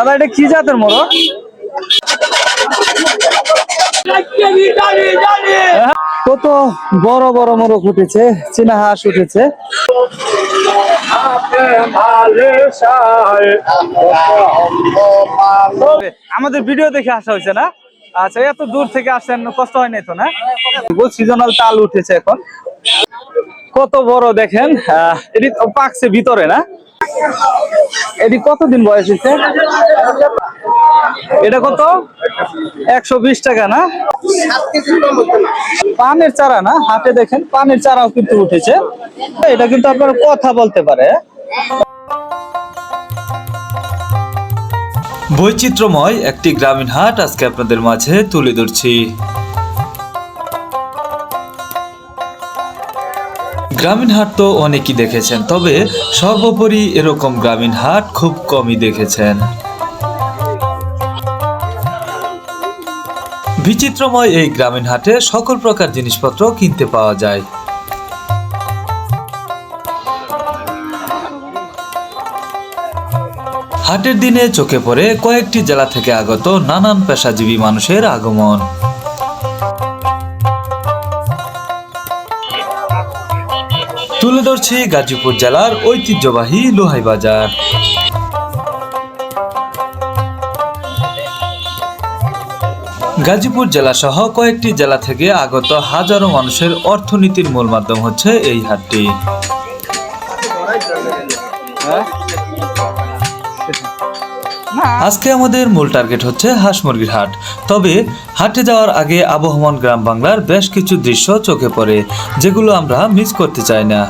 দাদা, এটা কি জাতের মোরগ? কত বড় বড় মোরগ উঠেছে, চীনা হাঁস উঠেছে। আমাদের ভিডিও দেখে আসা হয়েছে না? আচ্ছা এত দূর থেকে আসেন, কষ্ট হয় নাই তো না? সিজনাল তাল উঠেছে এখন। কত বড় দেখেন এটি পাকছে ভিতরে না? এটি কতদিন বয়স হয়েছে? এটা কত? একশো বিশ টাকা, না? পানের চারা, না? হাতে দেখেন, পানের চারাও কিন্তু উঠেছে। এটা কিন্তু আপনার কথা বলতে পারে। বৈচিত্র্যময় একটি গ্রামীণ হাট আজকে আপনাদের মাঝে তুলে ধরছি। গ্রামীণ হাট তো অনেকই দেখেছেন, তবে সর্বোপরি এরকম গ্রামীণ হাট খুব কমই দেখেছেন। বিচিত্রময় এই গ্রামীণ হাটে সকল প্রকার জিনিসপত্র কিনতে পাওয়া যায়। হাটের দিনে চোখে পড়ে কয়েকটি জেলা থেকে আগত নানান পেশাজীবী মানুষের আগমন। তুলে ধরছি গাজীপুর জেলার ঐতিহ্যবাহী লোহাই বাজার। গাজীপুর জেলা সহ কয়েকটি জেলা থেকে আগত হাজারো মানুষের অর্থনীতির মূল মাধ্যম হচ্ছে এই হাটটি। আজকে আমাদের মূল টার্গেট হচ্ছে হাঁস মুরগির হাট। তবে হাটে যাওয়ার আগে আবহমান গ্রাম বাংলার বেশ কিছু দৃশ্য চোখে পড়ে, যেগুলো আমরা মিস করতে চাই না।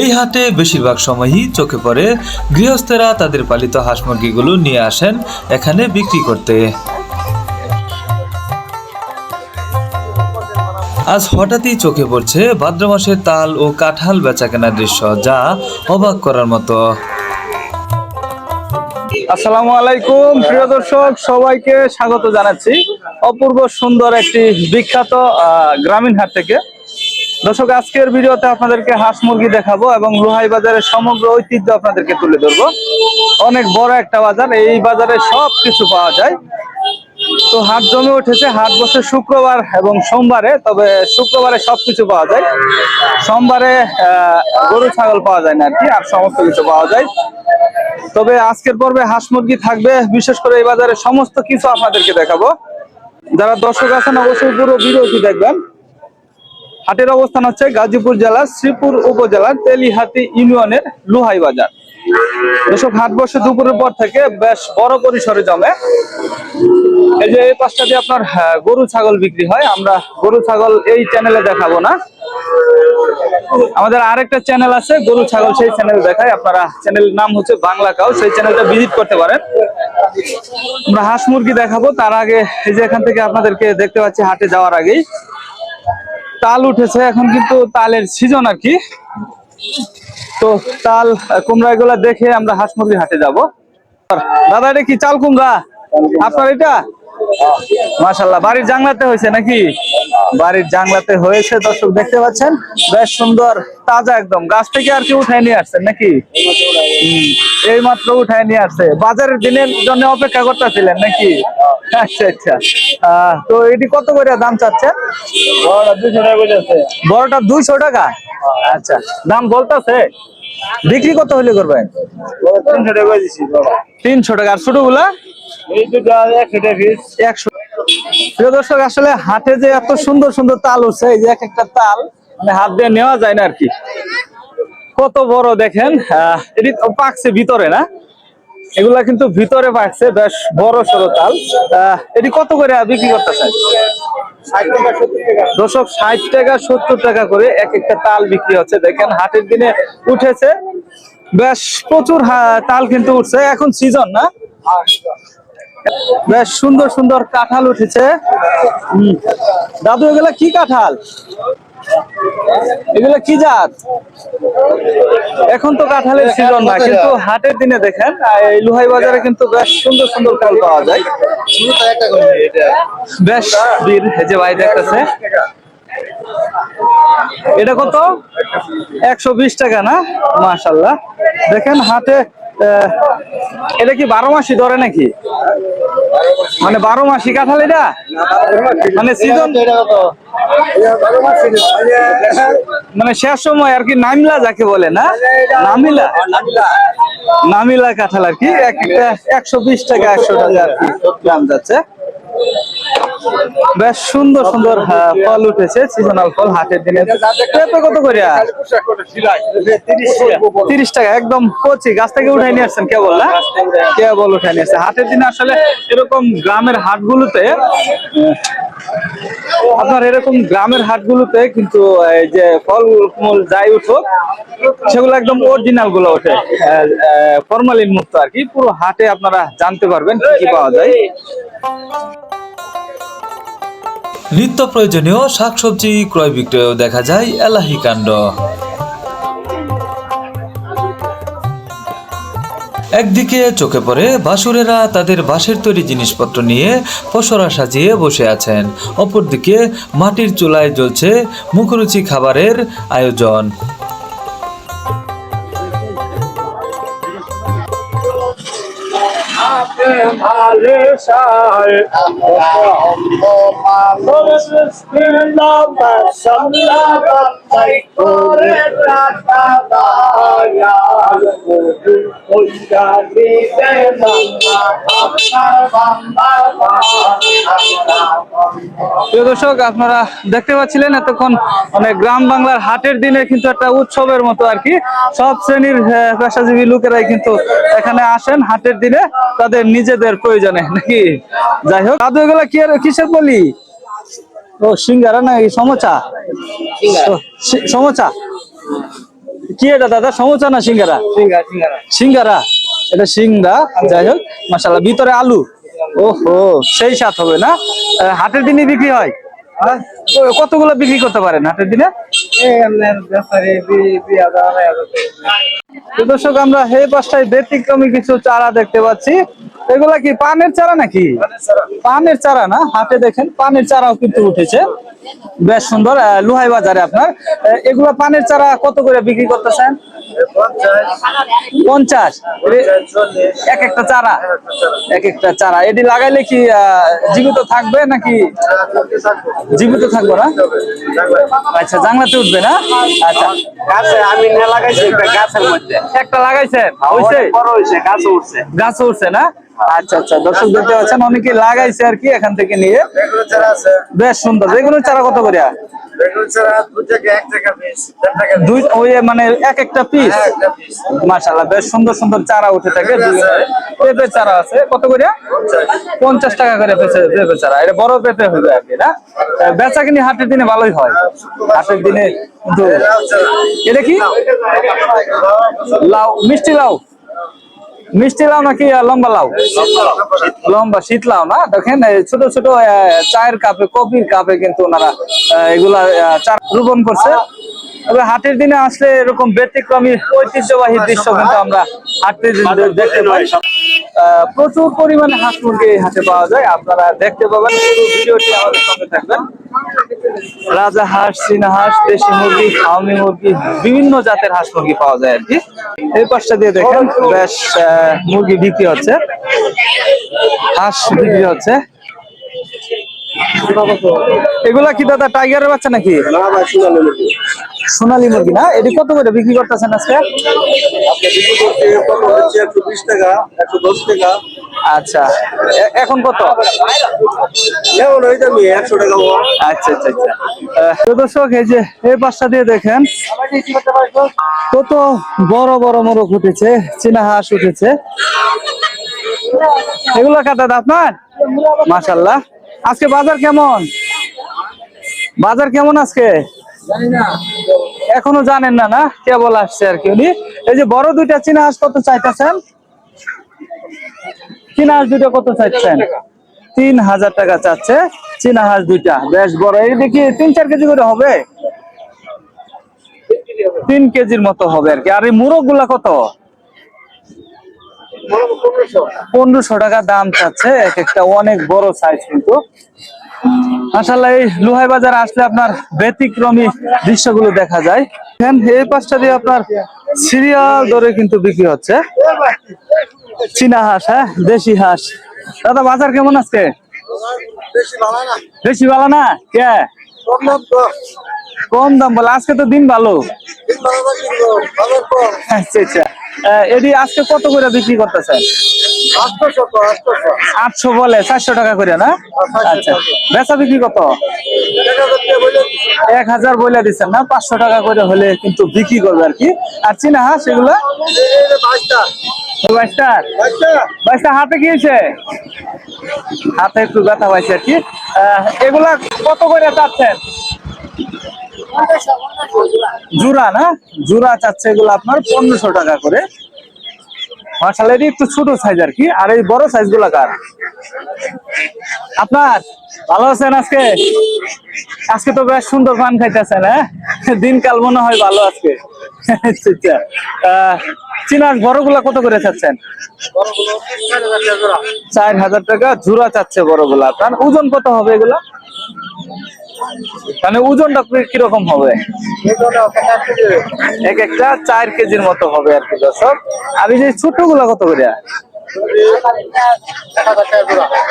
এই হাটে বেশিরভাগ সময়ই চোখে পড়ে গৃহস্থেরা তাদের পালিত হাঁস মুরগিগুলো নিয়ে আসেন এখানে বিক্রি করতে। আজ হঠাৎই চোখে পড়ছে ভাদ্র মাসের তাল ও কাঁঠাল বেচাকেনার দৃশ্য, যা অবাক করার মতো। আসসালামু আলাইকুম, প্রিয় দর্শক, সবাইকে স্বাগত জানাচ্ছি অপূর্ব সুন্দর একটি বিখ্যাত গ্রামীণ হাট থেকে। দর্শক, আজকের ভিডিওতে আপনাদেরকে হাঁস মুরগি দেখাবো এবং লোহাই বাজারের সমগ্র ঐতিহ্য আপনাদেরকে তুলে ধরবো। অনেক বড় একটা বাজার, এই বাজারে সব কিছু পাওয়া যায়। তো হাট জমে উঠেছে। হাট বসে শুক্রবার এবং সোমবারে, তবে শুক্রবারে সবকিছু পাওয়া যায়। সোমবারে গরু, ছাগল পাওয়া যায় না আর কি, আর সমস্ত কিছু পাওয়া যায়। তবে আজকের পর্বে হাঁস মুরগি থাকবে। বিশেষ করে এই বাজারে সমস্ত কিছু আপনাদেরকে দেখাবো। যারা দর্শক আছেন, অবশ্যই পুরো ভিডিওটি দেখবেন। হাটের অবস্থান হচ্ছে গাজীপুর জেলার শ্রীপুর উপজেলার তেলিহাতি ইউনিয়নের লুহাই বাজার। দর্শক হাট বসে দুপুরের পর থেকে বেশ বড় পরিসরে জমে। এই যে এই পাশটা দিয়ে আপনার হ্যাঁ, গরু ছাগল বিক্রি হয়। আমরা গরু ছাগল এই চ্যানেলে দেখাবো না। আমাদের আরেকটা চ্যানেল আছে গরু ছাগল সেই চ্যানেল দেখায়। আপনারা চ্যানেলের নাম হচ্ছে বাংলা কাউ সেই চ্যানেলটা ভিজিট করতে পারেন। আমরা হাঁস মুরগি দেখাবো। তার আগে এই যে এখান থেকে আপনাদেরকে দেখতে পাচ্ছি হাটে যাওয়ার আগেই। তাল উঠেছে এখন কিন্তু তালের সিজন আর কি। তো চাল কুমড়া এগুলা দেখে আমরা হাঁস মুরগি হাটে যাব। দাদা, এটা কি চাল কুমড়া? আপনার এটা? মাসাল্লাহ বাড়ির জাংলাতে হয়েছে নাকি? বাড়ির জাংলাতে হয়েছে দর্শক দেখতে পাচ্ছেন। বেশ সুন্দর তাজা একদম। গাছ থেকে আর কি উঠায় নিয়ে আসছেন নাকি? এই মাত্র উঠায় নিয়ে আসছে। বাজারের দিনের জন্য অপেক্ষা করতেছিলেন নাকি? আচ্ছা আচ্ছা। তো এটি কত করে দাম চাচ্ছেন? বড়টা দুইশো টাকা আচ্ছা দাম বলতেছে? বিক্রি কত হলে করবেন? তিনশো টাকা আর ছোটগুলা একশো প্রিয় দর্শক, আসলে হাটে যে এত সুন্দর সুন্দর তাল উঠছে, এই যে এক একটা তাল মানে হাত দিয়ে নেওয়া যায় না আর কি। কত বড় দেখেন এটি পাকছে ভিতরে না? এগুলা কিন্তু ভিতরে পাকছে, বেশ বড় সড়ো তাল। এটি কত করে বিক্রি করতেছেন? দর্শক, ষাট টাকা, সত্তর টাকা করে এক একটা তাল বিক্রি হচ্ছে। দেখেন, হাটের দিনে উঠেছে, বেশ প্রচুর তাল কিন্তু উঠছে। এখন সিজন না? বেশ সুন্দর সুন্দর কাঁঠাল উঠেছে। দাদু এগুলা কি কাঁঠাল? এগুলা কি জাত? এখন তো কাঁঠালের সিজন না কিন্তু হাটের দিনে দেখেন লোহাই বাজারে কিন্তু বেশ সুন্দর সুন্দর ফল পাওয়া যায়। বেশ দিন যে ভাই দেখতেছে। এটা কত? একশো বিশ টাকা না? মাশাল্লাহ দেখেন হাটে আহ, এটা কি বারো মাসি ধরে নাকি? মানে বারো মাসি কাঁঠাল এটা? মানে সিজন মানে শেষ সময় আর কি নামিলা যাকে বলে, না? নামিলা? নামিলা কাঁঠাল আর কি, এক একটা একশো বিশ টাকা একশো টাকা আর কি দাম যাচ্ছে। বেশ সুন্দর সুন্দর আহ, ফল উঠেছে সিজনাল ফল হাটের দিনে। কত করে তিরিশ টাকা একদম কচি। গাছ থেকে উঠাই নিয়ে আসছেন কে কেবল না? কেবল উঠাই নিয়ে আসছে। হাটের দিনে আসলে এরকম গ্রামের হাটগুলোতে আপনার এরকম গ্রামের হাটগুলোতে কিন্তু এই যে ফল মূল যাই উঠুক সেগুলো একদম অরিজিনালগুলো ওঠে। ফরমালিন মুক্ত আর কি। পুরো হাটে আপনারা জানতে পারবেন কি কি পাওয়া যায়। নিত্য প্রয়োজনীয় শাকসবজি, ক্রয় বিক্রয় দেখা যায় এলাহি কাণ্ড। একদিকে চোখে পড়ে বাসুরেরা তাদের বাঁশের তৈরি জিনিসপত্র নিয়ে পসরা সাজিয়ে বসে আছেন। অপরদিকে মাটির চুলায় জ্বলছে মুখরুচি খাবারের আয়োজন। ভালোবাসায় আমরা অন্ধ মানুষ। বিনা বাসনা প্রিয় দর্শক, আপনারা দেখতে পাচ্ছিলেন এতক্ষণ মানে গ্রাম বাংলার হাটের দিনে কিন্তু একটা উৎসবের মতো আর কি। সব শ্রেণির পেশাজীবী লোকেরাই কিন্তু এখানে আসেন হাটের দিনে, তাদের নিজেদের প্রয়োজনে, নাকি? যাই হোক এগুলো কি আর- কিসের বলি? ও সিঙ্গারা না সমোচা? সমোচা? কি এটা দাদা সমোচা না সিঙ্গারা? সিঙ্গারা এটা সিঙ্গা যাই হোক মাসাল্লাহ ভিতরে আলু। ওহো সেই সাত হবে না? হাটের দিনই বিক্রি হয়? কতগুলো বিক্রি করতে পারেন হাটের দিনে? দর্শক, আমরা হে পাশটায় ব্যতিক্রমী কিছু চারা দেখতে পাচ্ছি। এগুলা কি পানের চারা নাকি? পানের চারা না? হাটে দেখেন, পানের চারাও কিন্তু উঠেছে। বেশ সুন্দর লোহাই বাজারে আপনার। এগুলা পানের চারা কত করে বিক্রি করতেছেন? পঞ্চাশ। এক একটা চারা? এক একটা চারা। এটি লাগাইলে কি জীবিত থাকবে নাকি জীবিত থাকবে না? আচ্ছা জাংলাতে উঠবে না? আচ্ছা। গাছে আমি না লাগাইছি একটা গাছের মধ্যে। একটা লাগাইছেন? হয়েছে? বড় হয়েছে গাছে উঠছে। গাছ উঠছে না? আচ্ছা আচ্ছা। দর্শক দেখতে পাচ্ছেন অনেকে লাগাইছে আর কি এখান থেকে নিয়ে। বেশ সুন্দর। বেগুনের চারা কত করে দুই ওই মানে এক একটা পিস হ্যাঁ, মাশাল্লাহ বেশ সুন্দর সুন্দর চারা উঠে থাকে পেঁপে চারা। আছে। কত করে? পঞ্চাশ। টাকা করে পেঁপে চারা। এটা বড় পেঁপে হবে আর কি না? বেচা কিনি হাটের দিনে ভালোই হয়। হাটের দিনে এটা কি? লাউ মিষ্টি লাউ? মিষ্টি লাউ নাকি লম্বা লাউ? লম্বা শীত লাউ না? দেখেন ছোট ছোট চায়ের কাপে কফির কাপে কিন্তু ওনারা এগুলা আহ, চা রোপণ করছে। তবে হাটের দিনে আসলে এরকম ব্যতিক্রমী ঐতিহ্যবাহী দৃশ্য কিন্তু আমরা হাটে দেখতে পাই। প্রচুর পরিমাণে হাঁস মুরগি হাটে পাওয়া যায়। আপনারা দেখতে পাবেন ভিডিওটি আমাদের সঙ্গে থাকবেন। রাজা হাঁস, চীনা হাঁস, দেশি মুরগি, ফার্মি মুরগি, বিভিন্ন জাতের হাঁস মুরগি পাওয়া যায় আর কি। এই পাশটা দিয়ে দেখেন, বেশ মুরগি বিক্রি হচ্ছে। হাঁস বিক্রি হচ্ছে। এগুলা কি দাদা টাইগারের বাচ্চা নাকি? সোনালী মুরগি। না? এটি কত করে বিক্রি করতেছেন আজকে? আচ্ছা। এ- এখন কত। আচ্ছা আচ্ছা আচ্ছা। তো দর্শক এই যে এই পাশটা দিয়ে দেখেন। কত বড় বড় মোরগ উঠেছে চীনা হাঁস উঠেছে। এগুলো কাটা আপনার? মাশাল্লাহ আজকে বাজার কেমন? বাজার কেমন আজকে? এখনও জানেন না না? কেবল আসছে আর কি উনি। এই যে বড় দুইটা চীনা হাঁস কত চাইতেছেন? চীনা হাঁস দুইটা কত চাইছেন তিন হাজার টাকা চাচ্ছে চীনা হাঁস দুইটা। বেশ বড়। এই দেখি, তিন চার কেজি করে হবে? তিন কেজির মতো হবে আর কি। আর এই মুরগগুলা কত? পনেরোশো টাকা দাম চাচ্ছে এক একটা অনেক বড় সাইজ কিন্তু। মাসাল্লাহ এই লোহাই বাজার আসলে আপনার ব্যতিক্রমী দৃশ্যগুলো দেখা যায়। এই পাশটা দিয়ে আপনার সিরিয়াল ধরে কিন্তু বিক্রি হচ্ছে। চীনা হাঁস হ্যাঁ? দেশি হাঁস। দাদা বাজার কেমন আজকে? ভালো বেশি ভালো না? কে? কম দাম বলে আজকে তো দিন ভালো। আচ্ছা আচ্ছা। এটি আজকে কত করে বিক্রি করতেছেন? আটশো বলে চারশো টাকা করে না? আচ্ছা। বেচা বিক্রি কত? এক হাজার বইলা দিচ্ছেন না? পাঁচশো টাকা করে হলে কিন্তু বিক্রি করবে আর কি। আর চিনা হাঁস এগুলো? বাইশটা। বাইশটা? হাতে গিয়েছে হাতে একটু ব্যথা পাইছে আর কি। এগুলা কত করে চাচ্ছেন? জুরা না? জুরা চাচ্ছে এগুলো আপনার পনেরোশো টাকা করে। মার্শাল এটি একটু ছোট সাইজ আর কি। আর এই বড় সাইজগুলা কার? আপনার, ভালো আছেন আজকে? আজকে তো বেশ সুন্দর পান খাইতেছেন হ্যাঁ? দিনকাল মনে হয় ভালো আজকে। আচ্ছা চিনার বড়গুলা কত করে চাচ্ছেন? চার হাজার টাকা জোড়া চাচ্ছে বড়গুলা। আপনার ওজন কত হবে এগুলা? মানে ওজনটা কি- কীরকম হবে? এক একটা চার কেজির মতো হবে আর কি দর্শক। আর এই যে ছোটগুলা কত করে?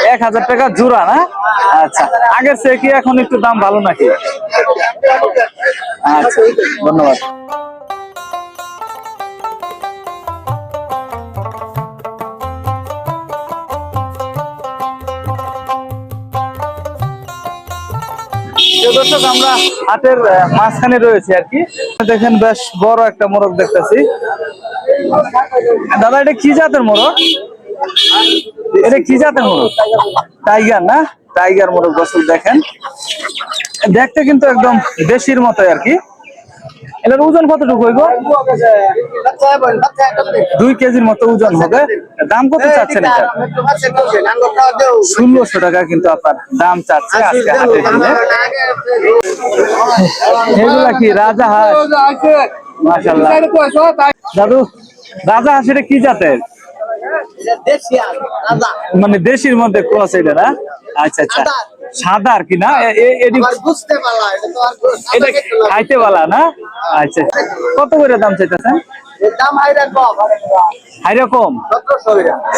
এক হাজার টাকা জোড়া না? আচ্ছা। আগের চেয়ে কি এখন একটু দাম ভালো নাকি? আচ্ছা ধন্যবাদ। দর্শক, আমরা হাটের মাঝখানে রয়েছে আর কি। দেখেন বেশ বড় একটা মোরগ দেখতেছি। দাদা, এটা কি জাতের মোরগ? এটা কি জাতের মোরগ? টাইগার না? টাইগার মোরগ, দর্শক দেখেন। দেখতে কিন্তু একদম দেশির মতো আর কি। এটার ওজন কতটুকু হইব? দুই কেজির মতো ওজন হবে। দাম কত চাচ্ছেন এটা? ষোলোশো টাকা কিন্তু আপনার দাম চাচ্ছে আজকে কিনে এগুলা কি রাজা হাঁস? মাশাল্লাহ দাদু রাজা হাঁস এটা কি জাতের? মানে দেশির মধ্যে ক্রস এটা না? আচ্ছা আচ্ছা। সাদা। আর কি না? এটা খাইতে না? আচ্ছা কত করে দাম চাইতেছেন?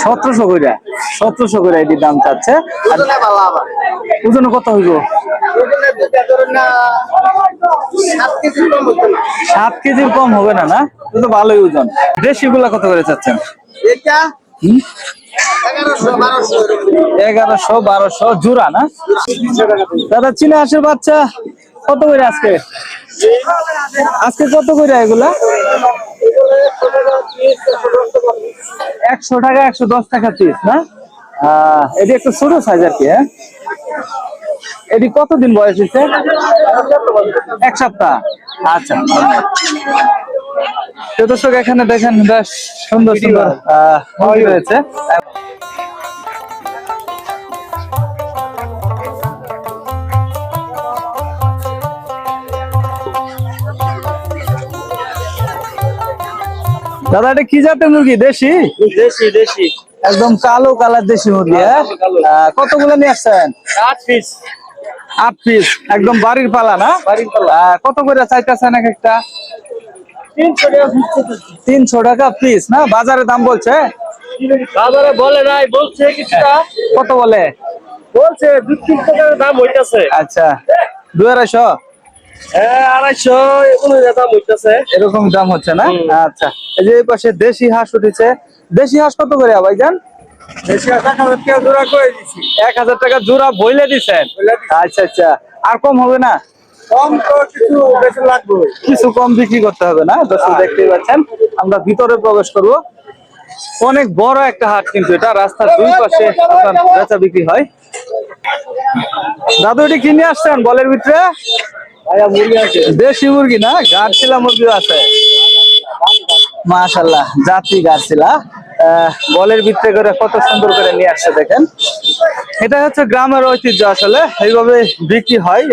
সতেরোশো সতেরোশো এটির দাম চাচ্ছে। ওজনে কত হইব? সাত কেজির কম হবে না না? তো ভালোই ওজন। দেশি গুলা কত করে চাচ্ছেন? এটা? এগারোশো, বারোশো জোড়া না? দাদা, চীনা হাঁসের বাচ্চা কত করে আজকে? আজকে কত করে এগুলা? একশো টাকা, একশো দশ টাকা পিস না? এটি একটু ছোট সাইজ আর কি হ্যাঁ? এটি কতদিন বয়স হচ্ছে এক সপ্তাহ। আচ্ছা। তো দর্শক এখানে দেখেন বেশ সুন্দর সুন্দর রয়েছে। দাদা এটা কি জাতের মুরগি? দেশি? দেশি দেশি। একদম কালো কালার দেশি মুরগি হ্যাঁ? কতগুলো নিয়ে আসছেন? আট পিস আট পিস একদম বাড়ির পালা না? বাড়ির পালা। কত করে চাইতেছেন এক একটা? তিনশো টাকা পিস না? বাজারে দাম বলছে? বাজারে বলে নাই বলছে কিছুটা। কত বলে? বলছে দু তিনশো টাকার দাম হইতাছে। আচ্ছা। দুই আড়াইশো? হ্যাঁ আড়াইশো এগুলো দাম হইতাছে। এরকম দাম হচ্ছে না? আচ্ছা। এই যে এই পাশে দেশি হাঁস উঠেছে। দেশি হাঁস কত করে ভাইজান? এক হাজার টাকা জোড়া বইলে দিচ্ছেন আচ্ছা আচ্ছা। আর কম হবে না? কম তো কিছু বেশি লাগবে। কিছু কম বিক্রি করতে হবে না দর্শক দেখতেই পাচ্ছেন। আমরা ভিতরে প্রবেশ করব। অনেক বড় একটা হাট কিন্তু এটা রাস্তার দুই পাশে আপনার বেচা বিক্রি হয়। দাদু এটি কিনে আসছেন বলের ভিতরে? ভাইয়া মুরগি আছে। দেশি মুরগি না গাছছিলা মুরগিও আছে। মাশাল্লাহ জাতি গাছছিলা আহ, বলের ভিতরে করে কত সুন্দর করে নিয়ে আসছে দেখেন। এটা হচ্ছে গ্রামের ঐতিহ্য আসলে এইভাবে বিক্রি হয়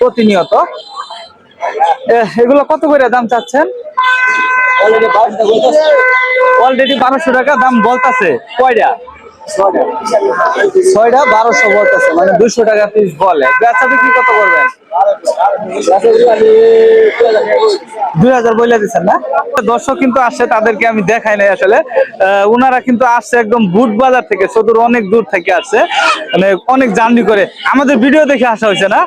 প্রতিনিয়ত। এগুলো কত করে দাম চাচ্ছেন? অলরেডি বারোশো টাকা দাম বলতাছে কয়টা? ছয়টা। বারোশো বলতেছে মানে দুশো টাকা পিস বলে। বেচা বিক্রি কত করবেন? দুই হাজার বলে দিচ্ছেন না? দর্শক কিন্তু আসছে তাদেরকে আমি দেখাই নাই আসলে। উনারা কিন্তু আসছে একদম বুট বাজার থেকে সদূর অনেক দূর থেকে আসছে। মানে অনেক জার্নি করে। আমাদের ভিডিও দেখে আসা হয়েছে না?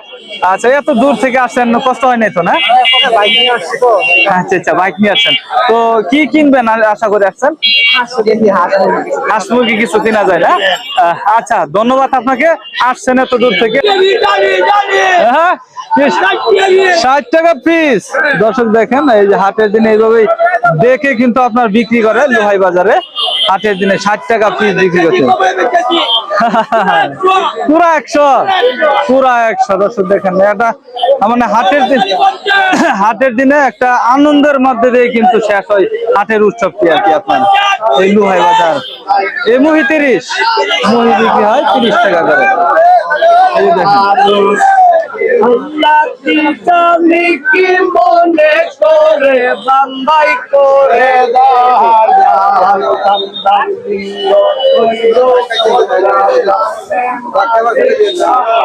আচ্ছা এত দূর থেকে আসছেন কষ্ট হয় নাই তো না? আচ্ছা আচ্ছা বাইক নিয়ে আসছেন তো কি কিনবেন আশা করে আসছেন? হাঁস মুরগি কিছু কেনা যায় না? আচ্ছা ধন্যবাদ আপনাকে। আসছেন এত দূর থেকে। হ্যাঁ ষাট টাকা পিস দর্শক দেখেন, এই যে হাটের দিন এইভাবেই দেখে কিন্তু আপনার বিক্রি করে লোহাই বাজারে। হাটের দিনে ষাট টাকা পিস বিক্রি করছে পুরা একশো পুরা একশো। দর্শক, দেখেন এটা মানে হাটের দিন হাটের দিনে একটা আনন্দের মধ্যে দিয়ে কিন্তু শেষ হয় হাটের উৎসবটি আর কি আপনার। এই লোহাই বাজার। এই মুহি তিরিশ। মুহি বিক্রি হয় তিরিশ টাকা করে। যে দেখেন কি মনে করে বান্দাই করে টাকা